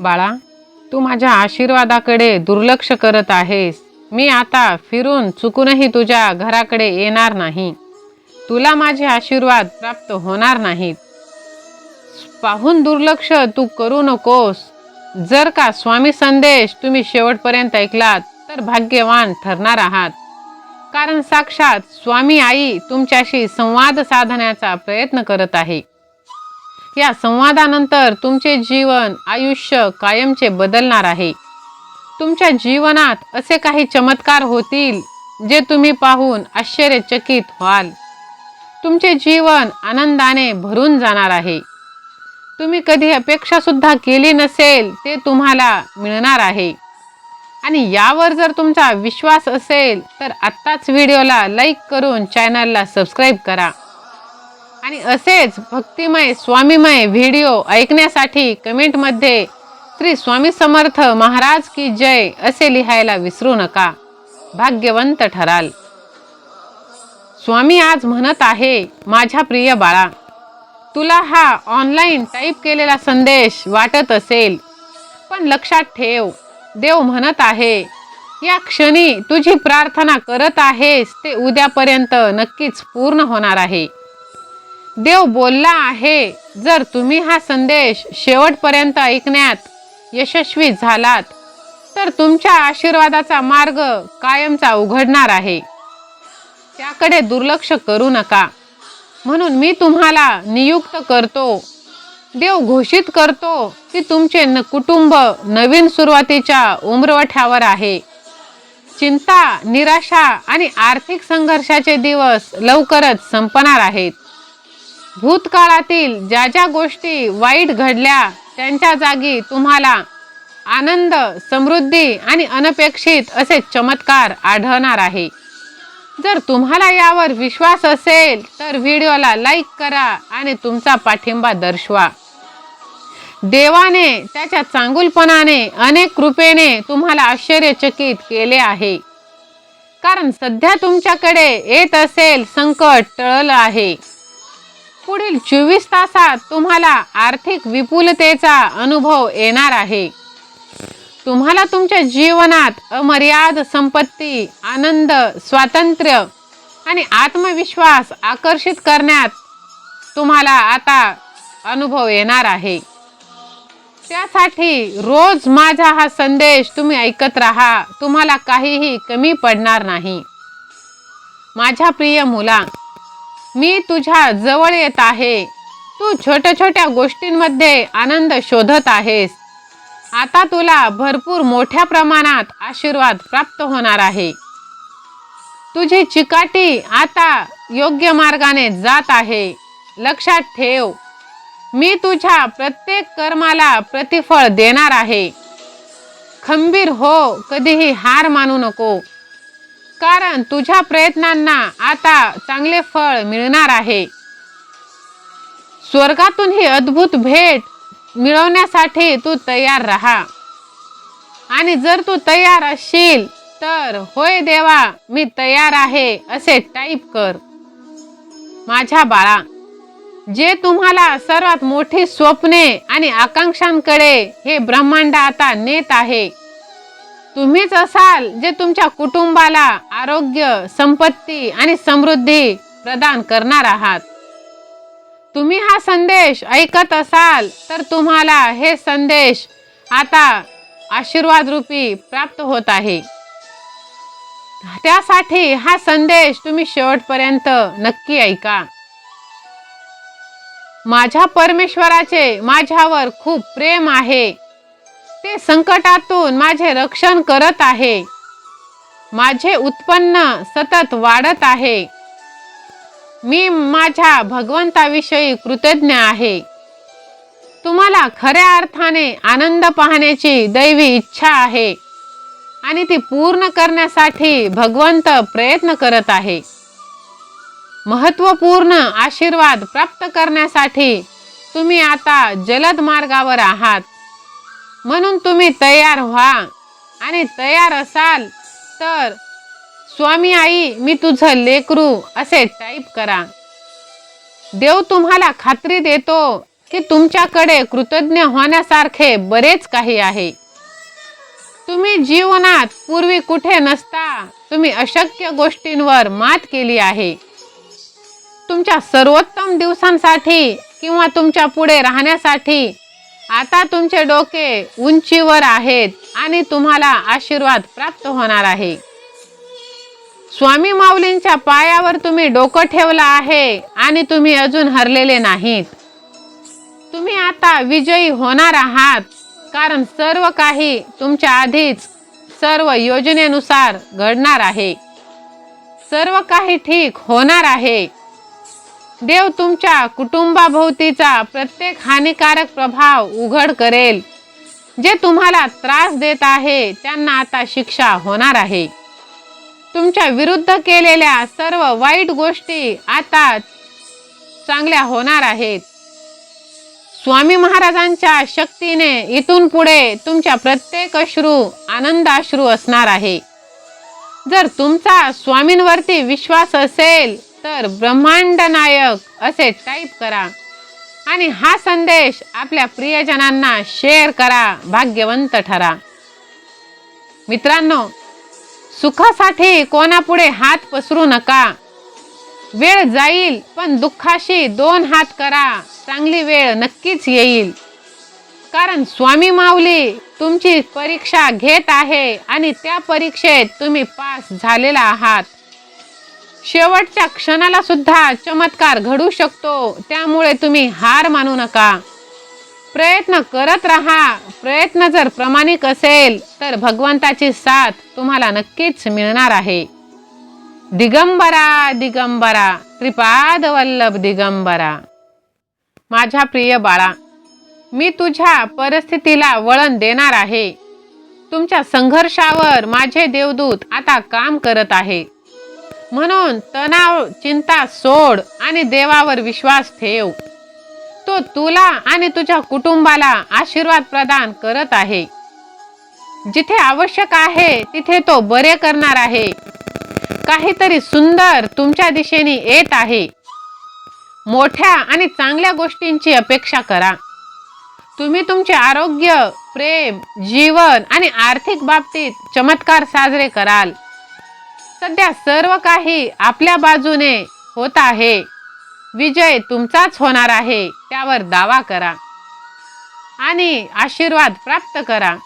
बाळा तू माझ्या आशीर्वादाकडे दुर्लक्ष करत आहेस. मी आता फिरून चुकूनही तुझ्या घराकडे येणार नाही. तुला माझे आशीर्वाद प्राप्त होणार नाहीत. पाहून दुर्लक्ष तू करू नकोस. जर का स्वामी संदेश तुम्ही शेवटपर्यंत ऐकलात तर भाग्यवान ठरणार आहात. कारण साक्षात स्वामी आई तुमच्याशी संवाद साधण्याचा प्रयत्न करत आहे. या संवादानंतर तुमचे जीवन आयुष्य कायमचे बदलणार आहे. तुमच्या जीवनात असे काही चमत्कार होतील जे तुम्ही पाहून आश्चर्यचकित व्हाल. तुमचे जीवन आनंदाने भरून जाणार आहे. तुम्ही कधी अपेक्षासुद्धा केली नसेल ते तुम्हाला मिळणार आहे. आणि यावर जर तुमचा विश्वास असेल तर आत्ताच व्हिडिओला लाईक करून चॅनलला सबस्क्राईब करा. आणि असेच भक्तिमय स्वामीमय व्हिडिओ ऐकण्यासाठी कमेंटमध्ये श्री स्वामी समर्थ महाराज की जय असे लिहायला विसरू नका. भाग्यवंत ठराल. स्वामी आज म्हणत आहे माझ्या प्रिय बाळा तुला हा ऑनलाईन टाईप केलेला संदेश वाटत असेल पण लक्षात ठेव देव म्हणत आहे या क्षणी तुझी प्रार्थना करत आहेस ते उद्यापर्यंत नक्कीच पूर्ण होणार आहे. देव बोलला आहे. जर तुम्ही हा संदेश शेवटपर्यंत ऐकण्यात यशस्वी झालात तर तुमच्या आशीर्वादाचा मार्ग कायमचा उघडणार आहे. त्याकडे दुर्लक्ष करू नका. म्हणून मी तुम्हाला नियुक्त करतो. देव घोषित करतो की तुमचे न कुटुंब नवीन सुरुवातीच्या उमरवठ्यावर आहे. चिंता निराशा आणि आर्थिक संघर्षाचे दिवस लवकरच संपणार आहेत. भूतकाळातील ज्या ज्या गोष्टी वाईट घडल्या त्यांच्या जागी तुम्हाला आनंद समृद्धी आणि अनपेक्षित असे चमत्कार आढळणार आहे. जर तुम्हाला यावर विश्वास असेल तर व्हिडिओला लाईक करा आणि तुमचा पाठिंबा दर्शवा. देवाने त्याच्या चांगुलपणाने अनेक कृपेने तुम्हाला आश्चर्यचकित केले आहे. कारण सध्या तुमच्याकडे येत असेल संकट टळलं आहे. पुढील चोवीस तासात तुम्हाला आर्थिक विपुलतेचा अनुभव येणार आहे. तुम्हाला तुमच्या जीवनात अमर्याद संपत्ती आनंद स्वातंत्र्य आणि आत्मविश्वास आकर्षित करण्यात तुम्हाला आता अनुभव येणार आहे. त्यासाठी रोज माझा हा संदेश तुम्ही ऐकत राहा तुम्हाला काहीही कमी पडणार नाही. माझ्या प्रिय मुला मी तुझ्या जवळ येत आहे. तू छोट्या छोट्या गोष्टींमध्ये आनंद शोधत आहेस. आता तुला भरपूर मोठ्या प्रमाणात आशीर्वाद प्राप्त होणार आहे. तुझी चिकाटी आता योग्य मार्गाने जात आहे. लक्षात ठेव. मी तुझ्या प्रत्येक कर्माला प्रतिफळ देणार आहे. खंबीर हो कधीही हार मानू नको. कारण तुझ्या प्रयत्नांना आता चांगले फळ मिळणार आहे. स्वर्गातून ही अद्भुत भेट मिळवण्यासाठी तू तयार राहा. आणि जर तू तयार असशील तर होय देवा मी तयार आहे असे टाईप कर. माझ्या बाळा जे तुम्हाला सर्वात मोठी स्वप्ने आणि आकांक्षांकडे हे ब्रह्मांड आता नेत आहे तुम्हीच असाल जे तुमच्या कुटुंबाला आरोग्य संपत्ती आणि समृद्धी प्रदान करणार आहात. तुम्ही हा संदेश ऐकत असाल तर तुम्हाला हे संदेश आता आशीर्वाद रूपी प्राप्त होत आहे. त्यासाठी हा संदेश तुम्ही शेवटपर्यंत नक्की ऐका. माझ्या परमेश्वराचे माझ्यावर खूप प्रेम आहे. संकटातून माझे रक्षण करत आहे. माझे उत्पन्न सतत वाढत आहे. मी माझ्या भगवंताविषयी कृतज्ञ आहे. तुम्हाला खऱ्या अर्थाने आनंद पाहण्याची दैवी इच्छा आहे आणि ती पूर्ण करण्यासाठी भगवंत प्रयत्न करत आहे. महत्त्वपूर्ण आशीर्वाद प्राप्त करण्यासाठी तुम्ही आता जलद मार्गावर आहात. म्हणून तुम्ही तयार व्हा. आणि तयार असाल तर स्वामी आई मी तुझं लेकरू असे टाईप करा. देव तुम्हाला खात्री देतो की तुमच्याकडे कृतज्ञ होण्यासारखे बरेच काही आहे. तुम्ही जीवनात पूर्वी कुठे नसता तुम्ही अशक्य गोष्टींवर मात केली आहे. तुमच्या सर्वोत्तम दिवसांसाठी किंवा तुमच्यापुढे राहण्यासाठी आता तुमचे डोके उंचीवर आहेत आणि तुम्हाला आशीर्वाद प्राप्त होणार आहे. स्वामी माऊलींच्या पायावर तुम्ही डोकं ठेवलं आहे आणि तुम्ही अजून हरलेले नाहीत. तुम्ही आता विजयी होणार आहात. कारण सर्व काही तुमच्या आधीच सर्व योजनेनुसार घडणार आहे. सर्व काही ठीक होणार आहे. देव तुमच्या कुटुंबाभोवतीचा प्रत्येक हानिकारक प्रभाव उघड करेल. जे तुम्हाला त्रास देत आहे त्यांना आता शिक्षा होणार आहे. तुमच्या विरुद्ध केलेल्या सर्व वाईट गोष्टी आता चांगल्या होणार आहेत. स्वामी महाराजांच्या शक्तीने इथून पुढे तुमच्या प्रत्येक अश्रू आनंदाश्रू असणार आहे. जर तुमचा स्वामींवरती विश्वास असेल तर ब्रह्मांड नायक असे टाईप करा. आणि हा संदेश आपल्या प्रियजनांना शेअर करा भाग्यवंत ठरा. मित्रांनो सुखासाठी कोणापुढे हात पसरू नका. वेळ जाईल पण दुःखाशी दोन हात करा. चांगली वेळ नक्कीच येईल. कारण स्वामी माऊली तुमची परीक्षा घेत आहे आणि त्या परीक्षेत तुम्ही पास झालेला आहात. शेवटच्या क्षणाला सुद्धा चमत्कार घडू शकतो. त्यामुळे तुम्ही हार मानू नका. प्रयत्न करत राहा. प्रयत्न जर प्रामाणिक असेल तर भगवंताची साथ तुम्हाला नक्कीच मिळणार आहे. दिगंबरा दिगंबरा त्रिपाद वल्लभ दिगंबरा. माझ्या प्रिय बाळा मी तुझ्या परिस्थितीला वळण देणार आहे. तुमच्या संघर्षावर माझे देवदूत आता काम करत आहे. म्हणून तणाव चिंता सोड आणि देवावर विश्वास ठेव. तो तुला आणि तुझ्या कुटुंबाला आशीर्वाद प्रदान करत आहे. जिथे आवश्यक आहे तिथे तो बरे करणार आहे. काहीतरी सुंदर तुमच्या दिशेने येत आहे. मोठ्या आणि चांगल्या गोष्टींची अपेक्षा करा. तुम्ही तुमचे आरोग्य प्रेम जीवन आणि आर्थिक बाबतीत चमत्कार साजरे कराल. सध्या सर्व काही आपल्या बाजूने होत आहे. विजय तुमचाच होणार आहे त्यावर दावा करा. आणि आशीर्वाद प्राप्त करा.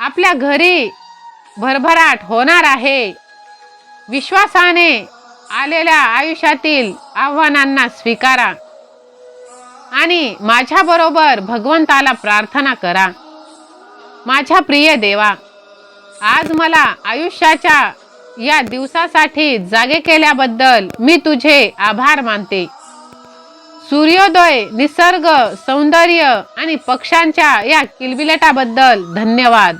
आपल्या घरी भरभराट होणार आहे. विश्वासाने आलेल्या आयुष्यातील आव्हानांना स्वीकारा. आणि माझ्याबरोबर भगवंताला प्रार्थना करा. माझ्या प्रिय देवा आज मला आयुष्याच्या या दिवसासाठी जागे केल्याबद्दल मी तुझे आभार मानते. सूर्योदय निसर्ग सौंदर्य आणि पक्ष्यांच्या या किलबिलटाबद्दल धन्यवाद.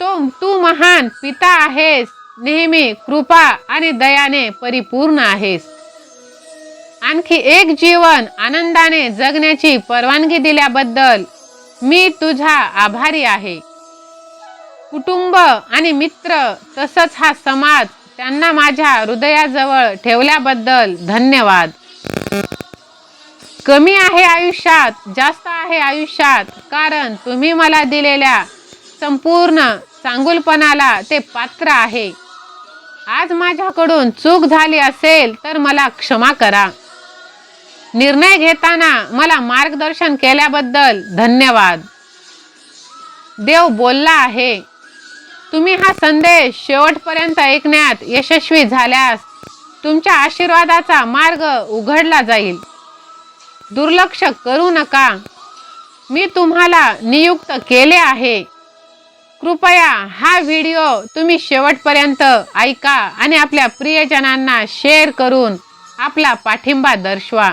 तो तू महान पिता आहेस नेहमी कृपा आणि दयाने परिपूर्ण आहेस. आणखी एक जीवन आनंदाने जगण्याची परवानगी दिल्याबद्दल मी तुझा आभारी आहे. कुटुंब आणि मित्र तसंच हा समाज त्यांना माझ्या हृदयाजवळ ठेवल्याबद्दल धन्यवाद. कमी आहे आयुष्यात जास्त आहे आयुष्यात कारण तुम्ही मला दिलेल्या संपूर्ण चांगुलपणाला ते पात्र आहे. आज माझ्याकडून चूक झाली असेल तर मला क्षमा करा. निर्णय घेताना मला मार्गदर्शन केल्याबद्दल धन्यवाद. देव बोलला आहे तुम्ही हा संदेश शेवटपर्यंत ऐकण्यात यशस्वी झाल्यास तुमच्या आशीर्वादाचा मार्ग उघडला जाईल. दुर्लक्ष करू नका. मी तुम्हाला नियुक्त केले आहे. कृपया हा व्हिडिओ तुम्ही शेवटपर्यंत ऐका आणि आपल्या प्रियजनांना शेअर करून आपला पाठिंबा दर्शवा.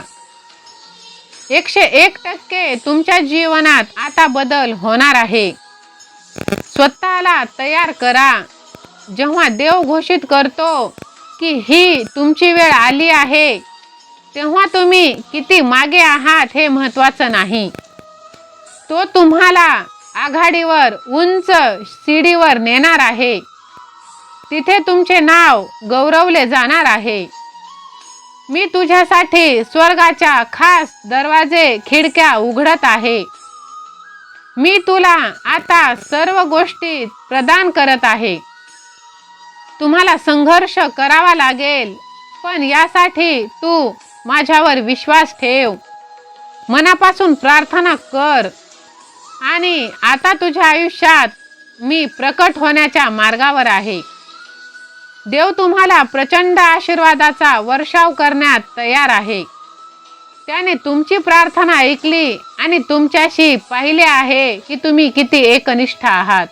एकशे एक टक्के तुमच्या जीवनात आता बदल होणार आहे. स्वतःला तयार करा. जेव्हा देव घोषित करतो की ही तुमची वेळ आली आहे तेव्हा तुम्ही किती मागे आहात हे महत्त्वाचं नाही. तो तुम्हाला आघाडीवर उंच सीडीवर नेणार आहे. तिथे तुमचे नाव गौरवले जाणार आहे. मी तुझ्यासाठी स्वर्गाच्या खास दरवाजे खिडक्या उघडत आहे. मी तुला आता सर्व गोष्टी प्रदान करत आहे. तुम्हाला संघर्ष करावा लागेल पण यासाठी तू माझ्यावर विश्वास ठेव. मनापासून प्रार्थना कर. आणि आता तुझ्या आयुष्यात मी प्रकट होण्याच्या मार्गावर आहे. देव तुम्हाला प्रचंड आशीर्वादाचा वर्षाव करण्यात तयार आहे. त्याने तुमची प्रार्थना ऐकली आणि तुमच्याशी पाहिले आहे की तुम्ही किती एकनिष्ठ आहात.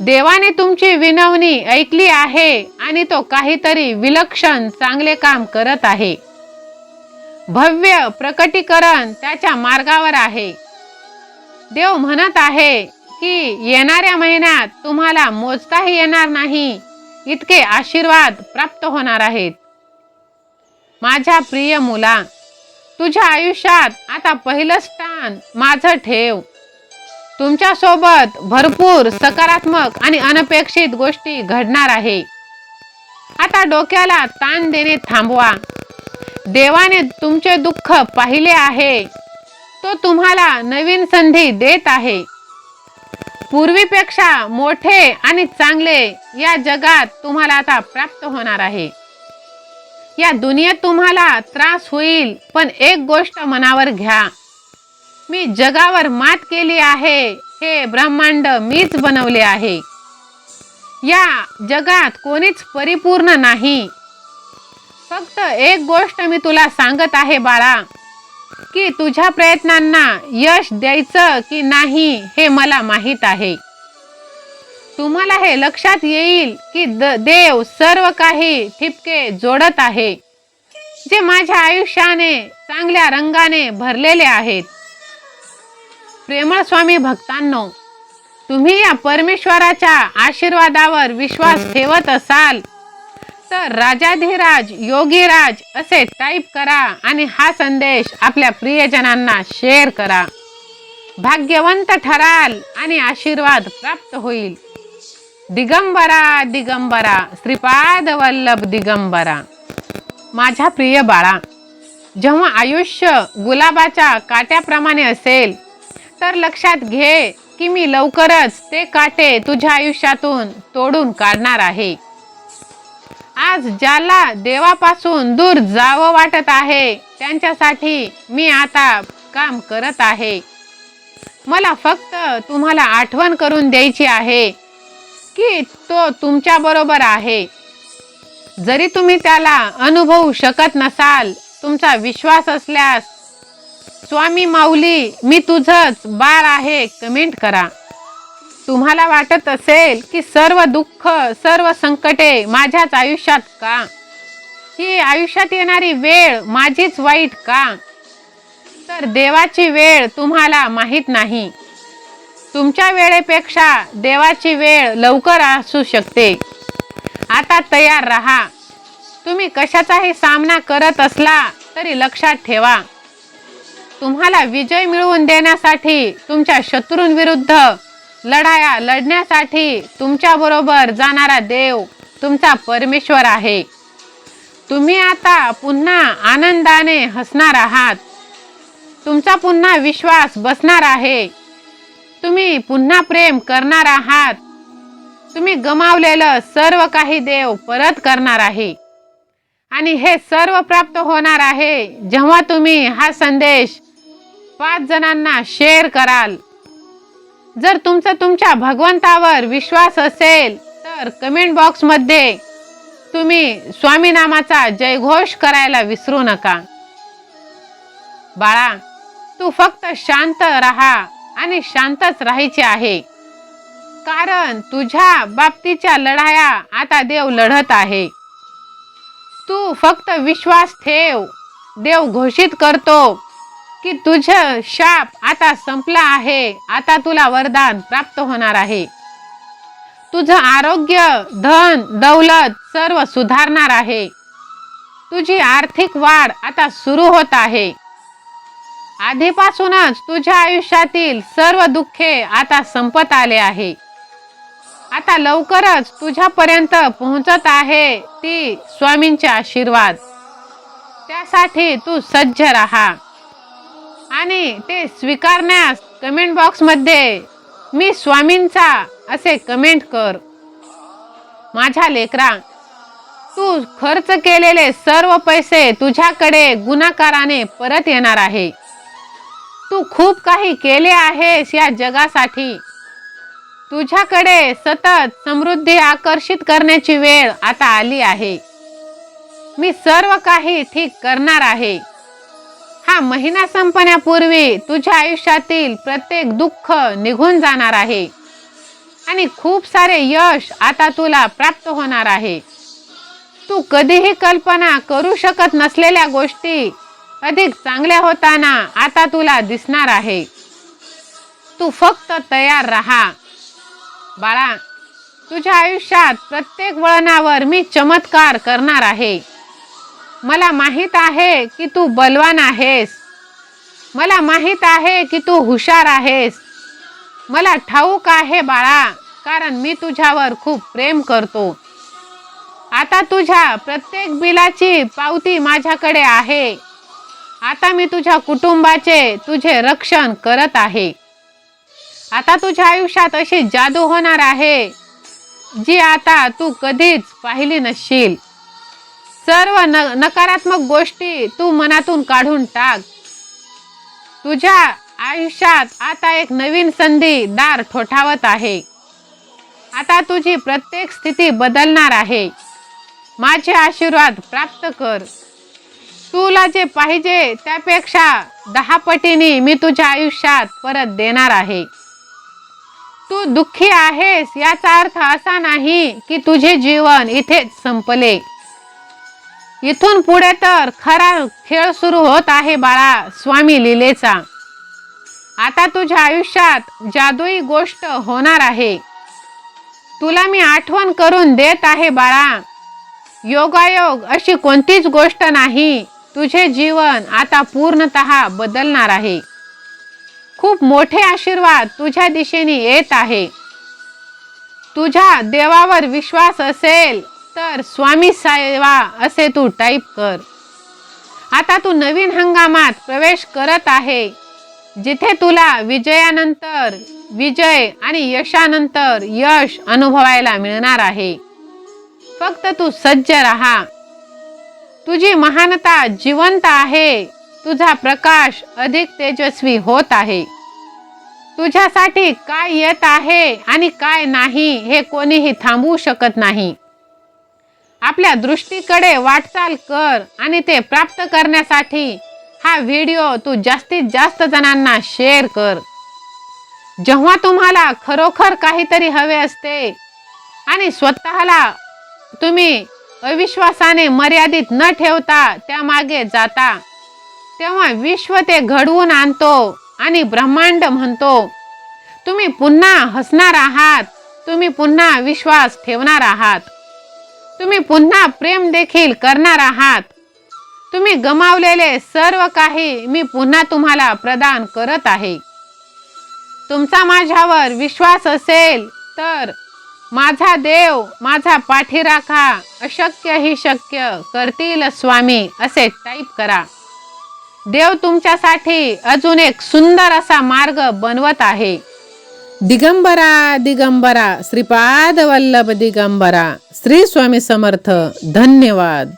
देवाने तुमची विनवणी ऐकली आहे आणि तो काहीतरी विलक्षण चांगले काम करत आहे. भव्य प्रकटीकरण त्याच्या मार्गावर आहे. देव म्हणत आहे की येणाऱ्या महिन्यात तुम्हाला मोजताही येणार नाही इतके आशीर्वाद प्राप्त होणार आहेत. माझ्या प्रिय मुला तुझ्या आयुष्यात आता पहिलं स्थान माझं ठेव. तुमच्यासोबत भरपूर सकारात्मक आणि अनपेक्षित गोष्टी घडणार आहे. आता डोक्याला ताण देणे थांबवा. देवाने तुमचे दुःख पाहिले आहे. तो तुम्हाला नवीन संधी देत आहे. पूर्वीपेक्षा मोठे आणि चांगले या जगात तुम्हाला आता प्राप्त होणार आहे. या दुनियेत तुम्हाला त्रास होईल पण एक गोष्ट मनावर घ्या. मी जगावर मात केली आहे हे ब्रह्मांड मीच बनवले आहे. या जगात कोणीच परिपूर्ण नाही. फक्त एक गोष्ट मी तुला सांगत आहे बाळा की तुझ्या प्रयत्नांना यश द्यायचं की नाही हे मला माहीत आहे. तुम्हाला हे लक्षात येईल की द देव सर्व काही ठिपके जोडत आहे जे माझ्या आयुष्याने चांगल्या रंगाने भरलेले आहेत. प्रेमळ स्वामी भक्तांनो तुम्ही या परमेश्वराच्या आशीर्वादावर विश्वास ठेवत असाल तर राजाधिराज योगीराज असे टाईप करा आणि हा संदेश आपल्या प्रियजनांना शेअर करा. भाग्यवंत ठराल आणि आशीर्वाद प्राप्त होईल. दिगंबरा दिगंबरा श्रीपाद वल्लभ दिगंबरा. माझ्या प्रिय बाळा जेव्हा आयुष्य गुलाबाच्या काट्याप्रमाणे असेल तर लक्षात घे की मी लवकरच ते काटे तुझ्या आयुष्यातून तोडून काढणार आहे. आज ज्याला देवापासून दूर जावं वाटत आहे त्यांच्यासाठी मी आता काम करत आहे. मला फक्त तुम्हाला आठवण करून द्यायची आहे की तो तुमच्या बरोबर आहे. जरी तुम्ही त्याला अनुभवू शकत नसाल तुमचा विश्वास असल्यास स्वामी माऊली मी तुझंच बाळ आहे कमेंट करा. तुम्हाला वाटत असेल की सर्व दुःख सर्व संकटे माझ्याच आयुष्यात का? ही आयुष्यात येणारी वेळ माझीच वाईट का? तर देवाची वेळ तुम्हाला माहीत नाही. तुमच्या वेळेपेक्षा देवाची वेळ लवकर असू शकते. आता तयार रहा. तुम्ही कशाचाही सामना करत असला तरी लक्षात ठेवा. तुम्हाला विजय मिळवून देण्यासाठी तुमच्या शत्रूंविरुद्ध लढाया लढण्यासाठी तुमच्याबरोबर जाणारा देव तुमचा परमेश्वर आहे. तुम्ही आता पुन्हा आनंदाने हसणार आहात. तुमचा पुन्हा विश्वास बसणार आहे. तुम्ही पुन्हा प्रेम करणार आहात. तुम्ही गमावलेलं सर्व काही देव परत करणार आहे. आणि हे सर्व प्राप्त होणार आहे जेव्हा तुम्ही हा संदेश पाच जणांना शेअर कराल. जर तुमचा तुमच्या भगवंतावर विश्वास असेल तर कमेंट बॉक्समध्ये तुम्ही स्वामी नामाचा जयघोष करायला विसरू नका. बाळा तू फक्त शांत राहा. आणि शांतच राहायचे आहे. कारण तुझ्या बाबतीच्या लढाया आता देव लढत आहे. तू फक्त विश्वास ठेव. देव घोषित करतो की तुझं शाप आता संपला आहे. आता तुला वरदान प्राप्त होणार आहे. तुझं आरोग्य धन दौलत सर्व सुधारणार आहे. तुझी आर्थिक वाढ आता सुरू होत आहे. आधीपासूनच तुझ्या आयुष्यातील सर्व दुःखे आता संपत आले आहे. आता लवकरच तुझ्यापर्यंत पोहोचत आहे ती स्वामींचे आशीर्वाद. त्यासाठी तू सज्ज राहा. आणि ते स्वीकारण्यास कमेंट बॉक्समध्ये मी स्वामींचा असे कमेंट कर. माझ्या लेकरा तू खर्च केलेले सर्व पैसे तुझ्याकडे गुणाकाराने परत येणार आहे. तू खूप काही केले आहेस या जगासाठी. तुझ्याकडे सतत समृद्धी आकर्षित करण्याची वेळ आता आली आहे. मी सर्व काही ठीक करणार आहे. हा महिना संपण्यापूर्वी तुझ्या आयुष्यातील प्रत्येक दुःख निघून जाणार आहे. आणि खूप सारे यश आता तुला प्राप्त होणार आहे. तू कधीही कल्पना करू शकत नसलेल्या गोष्टी अधिक चांगल्या होताना आता तुला दिसणार आहे. तू फक्त तयार राहा. बाळा तुझ्या आयुष्यात प्रत्येक वळणावर मी चमत्कार करणार आहे. मला माहीत आहे की तू बलवान आहेस. मला माहीत आहे की तू हुशार आहेस. मला ठाऊक आहे बाळा कारण मी तुझ्यावर खूप प्रेम करतो. आता तुझ्या प्रत्येक बिलाची पावती माझ्याकडे आहे. आता मी तुझ्या कुटुंबाचे तुझे रक्षण करत आहे. आता तुझ्या आयुष्यात अशी जादू होणार आहे जी आता तू कधीच पाहिली नसशील. सर्व न नकारात्मक गोष्टी तू मनातून काढून टाक. तुझ्या आयुष्यात आता एक नवीन संधी दार ठोठावत आहे. आता तुझी प्रत्येक स्थिती बदलणार आहे. माझे आशीर्वाद प्राप्त कर. तुला जे पाहिजे त्यापेक्षा दहा पटीने मी तुझ्या आयुष्यात परत देणार आहे. तू दुःखी आहेस याचा अर्थ असा नाही की तुझे जीवन इथेच संपले. इथून पुढे तर खरा खेळ सुरू होत आहे बाळा स्वामी लीलेचा. आता तुझ्या आयुष्यात जादुई गोष्ट होणार आहे. तुला मी आठवण करून देत आहे बाळा. योगायोग अशी कोणतीच गोष्ट नाही तुझे जीवन आता पूर्णतः बदलणार आहे. खूप मोठे आशीर्वाद तुझ्या दिशेने येत आहे. तुझ्या देवावर विश्वास असेल तर स्वामी सेवा असे तू टाईप कर. आता तू नवीन हंगामात प्रवेश करत आहे जिथे तुला विजयानंतर विजय आणि यशानंतर यश अनुभवायला मिळणार आहे. फक्त तू सज्ज राहा. तुझी महानता जिवंत आहे. तुझा प्रकाश अधिक तेजस्वी होत आहे. तुझ्यासाठी काय येत आहे आणि काय नाही हे कोणीही थांबवू शकत नाही. आपल्या दृष्टीकडे वाटचाल कर आणि ते प्राप्त करण्यासाठी हा व्हिडिओ तू जास्तीत जास्त जणांना शेअर कर. जेव्हा तुम्हाला खरोखर काहीतरी हवे असते आणि स्वतःला तुम्ही अविश्वासाने मर्यादित न ठेवता त्यामागे जाता. तेव्हा विश्व ते घडवून आणतो आणि ब्रह्मांड म्हणतो तुम्ही पुन्हा हसणार आहात. तुम्ही पुन्हा विश्वास ठेवणार आहात. तुम्ही पुन्हा प्रेम देखील करणार आहात. तुम्ही गमावलेले सर्व काही मी पुन्हा तुम्हाला प्रदान करत आहे. तुमचा माझ्यावर विश्वास असेल तर माझा देव माझा पाठीराखा अशक्य ही शक्य. करतील स्वामी असे टाईप करा. देव तुमच्यासाठी अजून एक सुंदर असा मार्ग बनवत आहे. दिगंबरा दिगंबरा. श्रीपाद वल्लभ दिगंबरा. श्री स्वामी समर्थ. धन्यवाद.